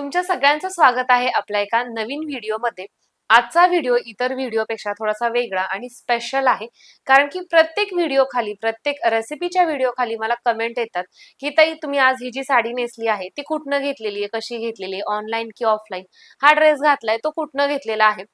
तुमच्या सगळ्यांचं स्वागत आहे आपल्या एका नवीन व्हिडिओमध्ये. आजचा व्हिडिओ इतर व्हिडिओपेक्षा थोडासा वेगळा आणि स्पेशल आहे. कारण की प्रत्येक व्हिडिओ खाली प्रत्येक रेसिपीच्या व्हिडिओ खाली मला कमेंट येतात की ताई तुम्ही आज ही जी साडी नेसली आहे ती कुठनं घेतलेली आहे? कशी घेतलेली आहे? ऑनलाईन की ऑफलाईन हा ड्रेस घातलाय तो कुठनं घेतलेला आहे?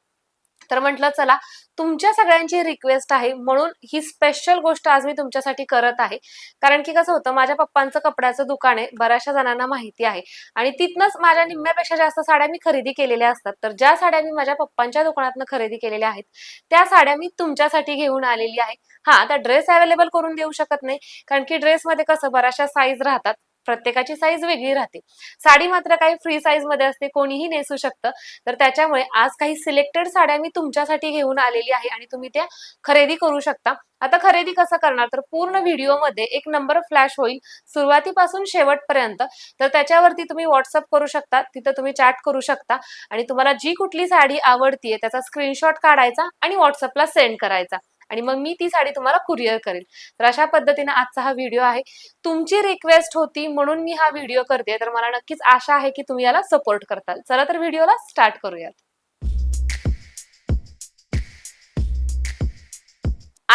तर म्हटलं चला तुमच्या सगळ्यांची रिक्वेस्ट आहे म्हणून ही स्पेशल गोष्ट आज मी तुमच्यासाठी करत आहे. कारण की कसं होतं माझ्या पप्पांचं कपड्याचं दुकान आहे बऱ्याचशा जणांना माहिती आहे. आणि तिथनंच माझ्या निम्म्यापेक्षा जास्त साड्या मी खरेदी केलेल्या असतात. तर ज्या साड्या मी माझ्या पप्पांच्या दुकानातनं खरेदी केलेल्या आहेत त्या साड्या मी तुमच्यासाठी घेऊन आलेली आहे. हा आता ड्रेस अवेलेबल करून देऊ शकत नाही कारण की ड्रेसमध्ये कसं बऱ्याचशा साईज राहतात. प्रत्येकाची साईज वेगळी राहते. साडी मात्र काही फ्री साईजमध्ये असते कोणीही नेसू शकतं. तर त्याच्यामुळे आज काही सिलेक्टेड साड्या मी तुमच्यासाठी घेऊन आलेली आहे आणि तुम्ही त्या खरेदी करू शकता. आता खरेदी कसं करणार? तर पूर्ण व्हिडिओमध्ये एक नंबर फ्लॅश होईल सुरुवातीपासून शेवटपर्यंत. तर त्याच्यावरती तुम्ही व्हॉट्सअप करू शकता तिथं तुम्ही चॅट करू शकता आणि तुम्हाला जी कुठली साडी आवडतीये त्याचा स्क्रीनशॉट काढायचा आणि व्हॉट्सअपला सेंड करायचा. आणि मग मी ती साडी तुम्हाला कुरिअर करेल. तर अशा पद्धतीने आजचा हा व्हिडिओ आहे. तुमची रिक्वेस्ट होती म्हणून मी हा व्हिडिओ करते. तर मला नक्कीच आशा आहे की तुम्ही याला सपोर्ट करताल. चला तर व्हिडिओला स्टार्ट करूयात.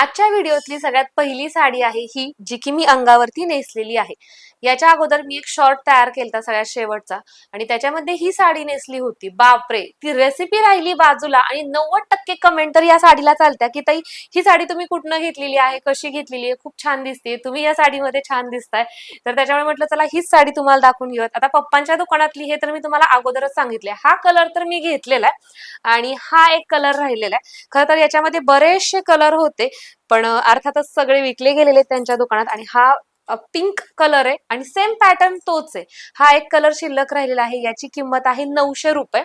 आजच्या व्हिडिओतली सगळ्यात पहिली साडी आहे ही जी की मी अंगावरती नेसलेली आहे. याच्या अगोदर मी एक शॉर्ट तयार केलता सगळ्यात शेवटचा आणि त्याच्यामध्ये ही साडी नेसली होती. बापरे! ती रेसिपी राहिली बाजूला आणि नव्वद टक्के कमेंट तर या साडीला चालत्या की ताई ही साडी तुम्ही कुठनं घेतलेली आहे? कशी घेतलेली आहे? खूप छान दिसते तुम्ही या साडीमध्ये छान दिसताय. तर त्याच्यामुळे म्हटलं चला हीच साडी तुम्हाला दाखवून घेऊयात. आता पप्पांच्या दुकानातली हे तर मी तुम्हाला अगोदरच सांगितले हा कलर तर मी घेतलेला आहे आणि हा एक कलर राहिलेला आहे खरं तर याच्यामध्ये बरेचसे कलर होते. पण अर्थातच सगळे विकले गेलेले आहेत त्यांच्या दुकानात आणि हा पिंक कलर आहे आणि सेम पॅटर्न तोच आहे. हा एक कलर शिल्लक राहिलेला आहे याची किंमत आहे नऊशे रुपये.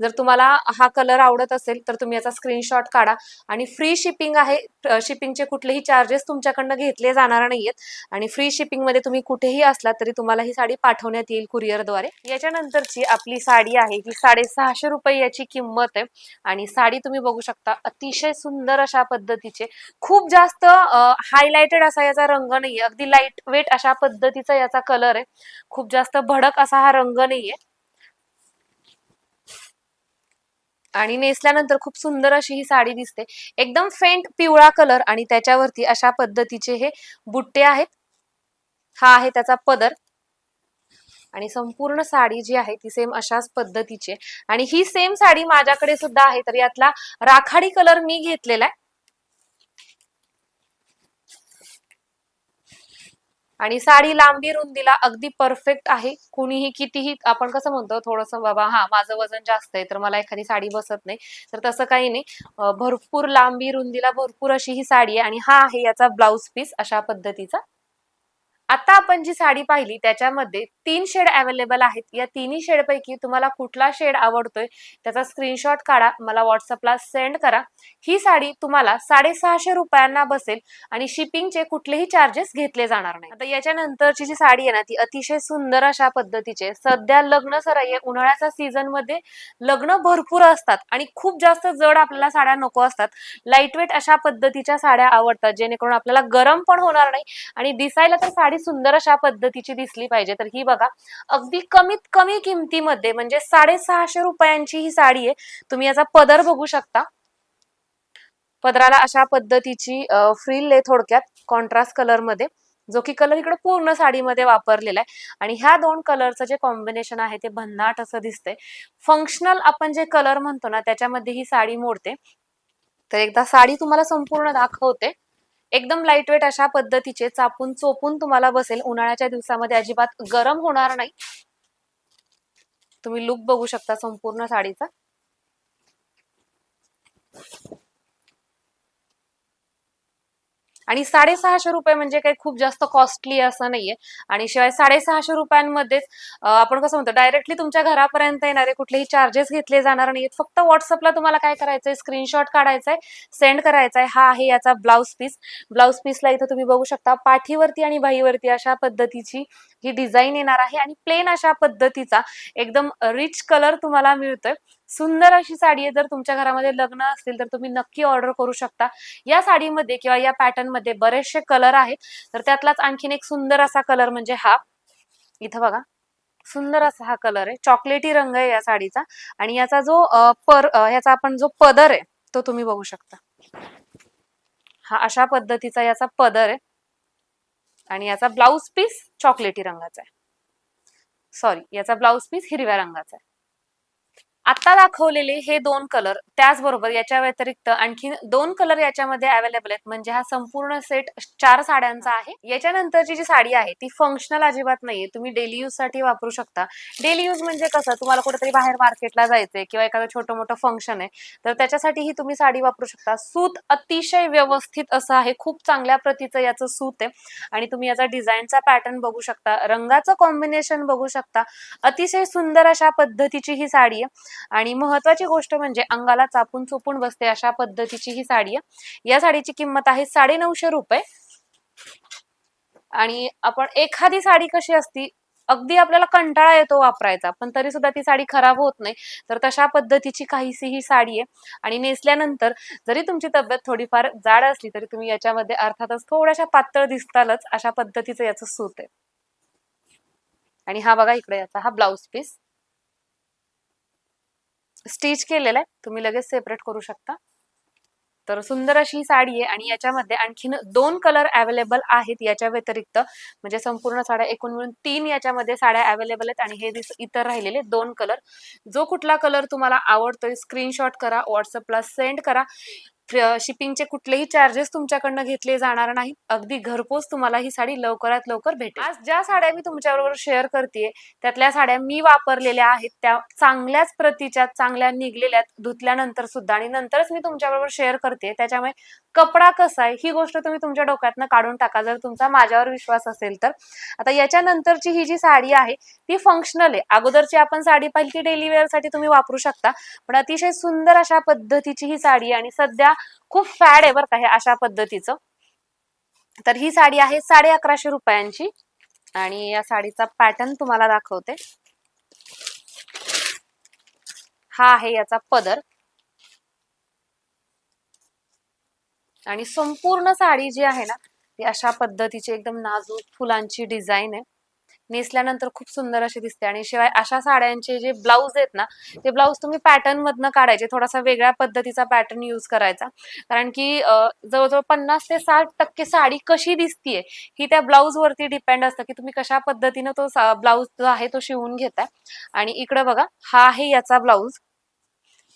जर तुम्हाला हा कलर आवडत असेल तर तुम्ही याचा स्क्रीनशॉट काढा. आणि फ्री शिपिंग आहे शिपिंगचे कुठलेही चार्जेस तुमच्याकडनं घेतले जाणार नाहीयेत. आणि फ्री शिपिंगमध्ये तुम्ही कुठेही असला तरी तुम्हाला ही साडी पाठवण्यात येईल कुरिअरद्वारे याच्यानंतरची आपली साडी आहे ही साडेसहाशे रुपये याची किंमत आहे. आणि साडी तुम्ही बघू शकता अतिशय सुंदर अशा पद्धतीचे. खूप जास्त हायलाइटेड असा याचा रंग नाहीये. अगदी लाइट वेट अशा पद्धतीचा याचा कलर आहे. खूप जास्त भडक असा हा रंग नाहीये. आणि नेसल्यानंतर खूप सुंदर अशी ही साडी दिसते. एकदम फेंट पिवळा कलर आणि त्याच्यावरती अशा पद्धतीचे हे बुट्टे आहेत. हा आहे त्याचा पदर. आणि संपूर्ण साडी जी आहे ती सेम अशाच पद्धतीची आहे. आणि ही सेम साडी माझ्याकडे सुद्धा आहे तर यातला राखाडी कलर मी घेतलेला आहे. आणि साडी लांबी रुंदीला अगदी परफेक्ट आहे. कुणीही कितीही आपण कसं म्हणतो थोडंसं बाबा हा माझं वजन जास्त आहे तर मला एखादी साडी बसत नाही. तर तसं काही नाही. भरपूर लांबी रुंदीला भरपूर अशी ही साडी आहे आणि हा आहे याचा ब्लाऊज पीस अशा पद्धतीचा. आता आपण जी साडी पाहिली त्याच्यामध्ये तीन शेड अवेलेबल आहेत. या तिन्ही शेडपैकी तुम्हाला कुठला शेड आवडतोय त्याचा स्क्रीनशॉट काढा मला व्हॉट्सअपला सेंड करा. ही साडी तुम्हाला साडेसहाशे रुपयांना बसेल आणि शिपिंगचे कुठलेही चार्जेस घेतले जाणार नाही. आता याच्यानंतरची जी साडी आहे ना ती अतिशय सुंदर अशा पद्धतीचे सध्या लग्न सराई उन्हाळ्याच्या सीझनमध्ये लग्न भरपूर असतात आणि खूप जास्त जड आपल्याला साड्या नको असतात. लाईटवेट अशा पद्धतीच्या साड्या आवडतात जेणेकरून आपल्याला गरम पण होणार नाही आणि दिसायला तर साडी सुंदर अशा पद्धतीची दिसली पाहिजे. तर ही बघा अगदी कमीत कमी किमतीमध्ये म्हणजे साडेसहाशे रुपयांची ही साडी आहे. तुम्ही याचा पदर बघू शकता. पदराला अशा पद्धतीची फ्रिल आहे थोडक्यात कॉन्ट्रास्ट कलरमध्ये. जो की कलर इकडे पूर्ण साडीमध्ये वापरलेला आहे. आणि ह्या दोन कलरचं जे कॉम्बिनेशन आहे ते भन्नाट असं दिसतंय. फंक्शनल आपण जे कलर म्हणतो ना त्याच्यामध्ये ही साडी मोडते. तर एकदा साडी तुम्हाला संपूर्ण दाखवते. एकदम लाईटवेट अशा पद्धतीचे चापून चोपून तुम्हाला बसेल. उन्हाळ्याच्या दिवसामध्ये अजिबात गरम होणार नाही. तुम्ही लुक बघू शकता संपूर्ण साडीचा. आणि साडेसहाशे रुपये म्हणजे काही खूप जास्त कॉस्टली असं नाहीये. आणि शिवाय साडेसहाशे रुपयांमध्येच आपण कसं म्हणतो डायरेक्टली तुमच्या घरापर्यंत येणारे कुठलेही चार्जेस घेतले जाणार नाहीत फक्त व्हॉट्सअपला तुम्हाला काय करायचंय स्क्रीनशॉट काढायचाय सेंड करायचाय. हा आहे याचा ब्लाऊज पीस ब्लाऊज पीसला इथं तुम्ही बघू शकता पाठीवरती आणि बाहीवरती अशा पद्धतीची ही डिझाईन येणार आहे. आणि प्लेन अशा पद्धतीचा एकदम रिच कलर तुम्हाला मिळतोय. सुंदर अशी साडी आहे. जर तुमच्या घरामध्ये लग्न असतील तर तुम्ही नक्की ऑर्डर करू शकता. या साडीमध्ये किंवा या पॅटर्नमध्ये बरेचसे कलर आहेत. तर त्यातलाच आणखीन एक सुंदर असा कलर म्हणजे हा. इथं बघा. सुंदर असा हा कलर आहे. चॉकलेटी रंग आहे या साडीचा. आणि याचा जो पर याचा आपण जो पदर आहे तो तुम्ही बघू शकता. हा अशा पद्धतीचा याचा पदर आहे. आणि याचा ब्लाउज पीस चॉकलेटी रंगाचा आहे. सॉरी याचा ब्लाउज पीस हिरव्या रंगाचा आहे. आता दाखवलेले हे दोन कलर त्याचबरोबर याच्या व्यतिरिक्त आणखी दोन कलर याच्यामध्ये अवेलेबल आहेत. म्हणजे हा संपूर्ण सेट चार साड्यांचा आहे. याच्यानंतरची जी साडी आहे ती फंक्शनल अजिबात नाहीये. तुम्ही डेली यूजसाठी वापरू शकता. डेली यूज म्हणजे कसं तुम्हाला कुठेतरी बाहेर मार्केटला जायचंय किंवा एखादं छोटं मोठं फंक्शन आहे तर त्याच्यासाठीही तुम्ही साडी वापरू शकता. सूत अतिशय व्यवस्थित असं आहे. खूप चांगल्या प्रतीचं याचं सूत आहे. आणि तुम्ही याचा डिझाईनचा पॅटर्न बघू शकता. रंगाचं कॉम्बिनेशन बघू शकता. अतिशय सुंदर अशा पद्धतीची ही साडी आहे. आणि महत्वाची गोष्ट म्हणजे अंगाला चापून चोपून बसते अशा पद्धतीची ही साडी आहे. या साडीची किंमत आहे साडे नऊशे रुपये. आणि आपण एखादी साडी कशी असती अगदी आपल्याला कंटाळा येतो वापरायचा पण तरी सुद्धा ती साडी खराब होत नाही. तर तशा पद्धतीची काहीशी ही साडी आहे. आणि नेसल्यानंतर जरी तुमची तब्येत थोडीफार जाड असली तरी तुम्ही याच्यामध्ये अर्थातच थोड्याशा पातळ दिसतालच अशा पद्धतीचं याचं सूत आहे. आणि हा बघा इकडे याचा हा ब्लाऊज पीस. स्टिच केलेलं आहे. तुम्ही लगेच सेपरेट करू शकता. तर सुंदर अशी ही साडी आहे आणि याच्यामध्ये आणखीन दोन कलर अवेलेबल आहेत याच्या व्यतिरिक्त. म्हणजे संपूर्ण साड्या एकूण मिळून तीन याच्यामध्ये साड्या अवेलेबल आहेत आणि हे दिस इतर राहिलेले दोन कलर जो कुठला कलर तुम्हाला आवडतोय स्क्रीनशॉट करा व्हॉट्सअपला सेंड करा. शिपिंगचे कुठलेही चार्जेस तुमच्याकडनं घेतले जाणार नाही अगदी घरपोच तुम्हाला ही साडी लवकरात लवकर भेटेल. आज ज्या साड्या मी तुमच्याबरोबर शेअर करते त्यातल्या साड्या मी वापरलेल्या आहेत. त्या चांगल्याच प्रतीच्या चांगल्या निघलेल्या धुतल्यानंतर सुद्धा आणि नंतरच मी तुमच्याबरोबर शेअर करते त्याच्यामुळे कपडा कसा आहे ही गोष्ट तुम्ही तुमच्या डोक्यातनं काढून टाका. जर तुमचा माझ्यावर विश्वास असेल तर. आता याच्यानंतरची ही जी साडी आहे ती फंक्शनल आहे. अगोदरची आपण साडी पाहिली ती डेली वेअरसाठी तुम्ही वापरू शकता. पण अतिशय सुंदर अशा पद्धतीची ही साडी आहे आणि सध्या खूप फॅड आहे बरं का हे अशा पद्धतीचं. तर ही साडी आहे साडे अकराशे रुपयांची आणि या साडीचा पॅटर्न तुम्हाला दाखवते. हा आहे याचा पदर. आणि संपूर्ण साडी जी आहे ना ती अशा पद्धतीची एकदम नाजूक फुलांची डिझाईन आहे. नेसल्यानंतर खूप सुंदर अशी दिसते आणि शिवाय अशा साड्यांचे जे ब्लाऊज आहेत ना ते ब्लाऊज तुम्ही पॅटर्न मधनं काढायचे थोडासा वेगळ्या पद्धतीचा पॅटर्न युज करायचा. कारण की जवळजवळ पन्नास ते साठ टक्के साडी कशी दिसतीये ही त्या ब्लाऊज वरती डिपेंड असतं की तुम्ही कशा पद्धतीनं तो ब्लाऊज जो आहे तो शिवून घेताय. आणि इकडे बघा हा आहे याचा ब्लाऊज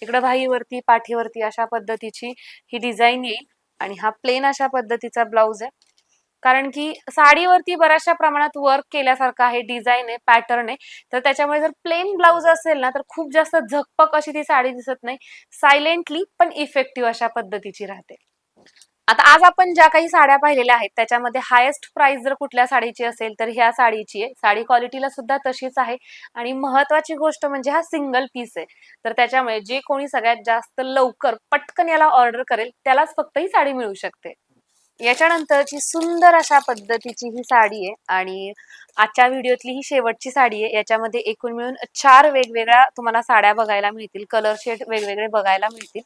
इकडे भाईवरती पाठीवरती अशा पद्धतीची ही डिझाईन येईल. आणि हा प्लेन अशा पद्धतीचा ब्लाऊज आहे. कारण की साडीवरती बऱ्याचशा प्रमाणात वर्क केल्यासारखं आहे डिझाईन आहे पॅटर्न आहे. तर त्याच्यामुळे जर प्लेन ब्लाऊज असेल ना तर खूप जास्त झकपक अशी ती साडी दिसत नाही. सायलेंटली पण इफेक्टिव्ह अशा पद्धतीची राहते. आता आज आपण ज्या काही साड्या पाहिलेल्या आहेत त्याच्यामध्ये हायेस्ट प्राइस जर कुठल्या साडीची असेल तर ह्या साडीची आहे. साडी क्वालिटीला सुद्धा तशीच आहे. आणि महत्वाची गोष्ट म्हणजे हा सिंगल पीस आहे. तर त्याच्यामुळे जे कोणी सगळ्यात जास्त लवकर पटकन याला ऑर्डर करेल त्यालाच फक्त ही साडी मिळू शकते. याच्यानंतरची सुंदर अशा पद्धतीची ही साडी आहे आणि आजच्या व्हिडिओतली ही शेवटची साडी आहे. याच्यामध्ये एकूण मिळून चार वेगवेगळ्या तुम्हाला साड्या बघायला मिळतील. कलर शेड वेगवेगळे बघायला मिळतील.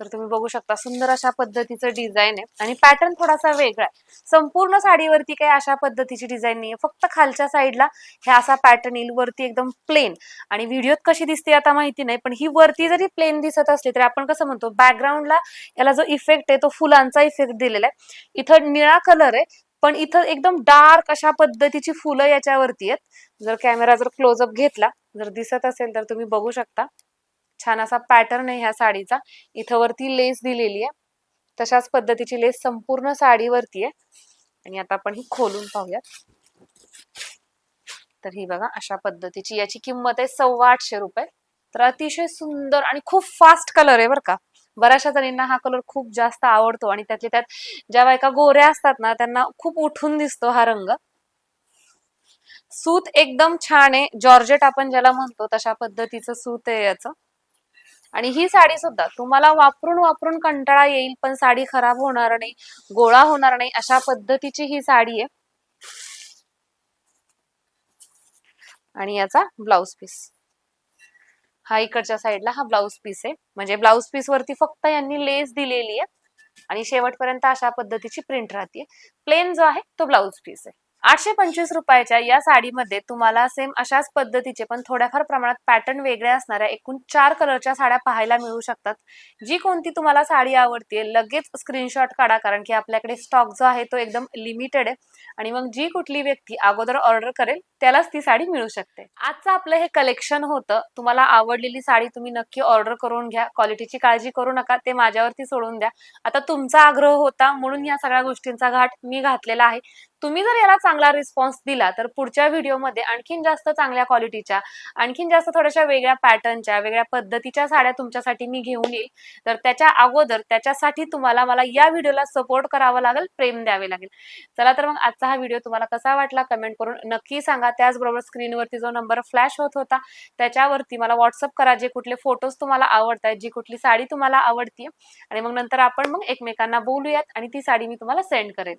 तर तुम्ही बघू शकता सुंदर अशा पद्धतीचं डिझाईन आहे. आणि पॅटर्न थोडासा वेगळा आहे. संपूर्ण साडीवरती काही अशा पद्धतीची डिझाईन नाहीये. फक्त खालच्या साईडला हे असा पॅटर्न येईल. वरती एकदम प्लेन आणि व्हिडिओत कशी दिसते आता माहिती नाही पण ही वरती जरी प्लेन दिसत असली तरी आपण कसं म्हणतो बॅकग्राऊंडला याला जो इफेक्ट आहे तो फुलांचा इफेक्ट दिलेला आहे. इथं निळा कलर आहे पण इथं एकदम डार्क अशा पद्धतीची फुलं याच्यावरती आहेत. जर कॅमेरा जर क्लोजअप घेतला जर दिसत असेल तर तुम्ही बघू शकता. छान असा पॅटर्न आहे ह्या साडीचा. इथं वरती लेस दिलेली आहे तशाच पद्धतीची लेस संपूर्ण साडीवरती आहे आणि आता आपण ही खोलून पाहूयात. तर ही बघा अशा पद्धतीची याची किंमत आहे सव्वा आठशे रुपये. तर अतिशय सुंदर आणि खूप फास्ट कलर आहे बरं का. बऱ्याचशा जणींना हा कलर खूप जास्त आवडतो आणि त्यातल्या त्यात ज्या बायका गोऱ्या असतात ना त्यांना खूप उठून दिसतो हा रंग. सूत एकदम छान आहे. जॉर्जेट आपण ज्याला म्हणतो तशा पद्धतीचं सूत आहे याचं. आणि ही साडी सुद्धा तुम्हाला वापरून वापरून कंटाळा येईल पण साडी खराब होणार नाही गोळा होणार नाही अशा पद्धतीची ही साडी आहे. आणि याचा ब्लाउज पीस. हा इकडच्या साईडला हा ब्लाउज पीस आहे. म्हणजे ब्लाउज पीस वरती फक्त यांनी लेस दिलेली आहे. आणि शेवटपर्यंत अशा पद्धतीची प्रिंट राहते प्लेन जो आहे तो ब्लाउज पीस आहे. आठशे पंचवीस रुपयाच्या या साडीमध्ये तुम्हाला सेम अशाच पद्धतीचे पण थोड्याफार प्रमाणात पॅटर्न वेगळ्या असणाऱ्या एकूण चार कलरच्या साड्या पाहायला मिळू शकतात. जी कोणती तुम्हाला साडी आवडते लगेच स्क्रीनशॉट काढा कारण की आपल्याकडे स्टॉक जो आहे तो एकदम लिमिटेड आहे. आणि मग जी कुठली व्यक्ती अगोदर ऑर्डर करेल त्यालाच ती साडी मिळू शकते. आजचं आपलं हे कलेक्शन होतं. तुम्हाला आवडलेली साडी तुम्ही नक्की ऑर्डर करून घ्या. क्वालिटीची काळजी करू नका. ते माझ्यावरती सोडून द्या. आता तुमचा आग्रह होता म्हणून या सगळ्या गोष्टींचा घाट मी घातलेला आहे. तुम्ही जर याला चांगला रिस्पॉन्स दिला तर पुढच्या व्हिडिओमध्ये आणखीन जास्त चांगल्या क्वालिटीच्या आणखीन जास्त थोड्याशा वेगळ्या पॅटर्नच्या वेगळ्या पद्धतीच्या साड्या तुमच्यासाठी मी घेऊन येईल. तर त्याच्या अगोदर त्याच्यासाठी तुम्हाला मला या व्हिडिओला सपोर्ट करावं लागेल प्रेम द्यावे लागेल. चला तर मग आजचा हा व्हिडिओ तुम्हाला कसा वाटला कमेंट करून नक्की सांगा. त्याचबरोबर स्क्रीनवरती जो नंबर फ्लॅश होत होता त्याच्यावरती मला व्हॉट्सअप करा. जे कुठले फोटोज तुम्हाला आवडतात जी कुठली साडी तुम्हाला आवडतीये. आणि मग नंतर आपण मग एकमेकांना बोलूयात आणि ती साडी मी तुम्हाला सेंड करेन.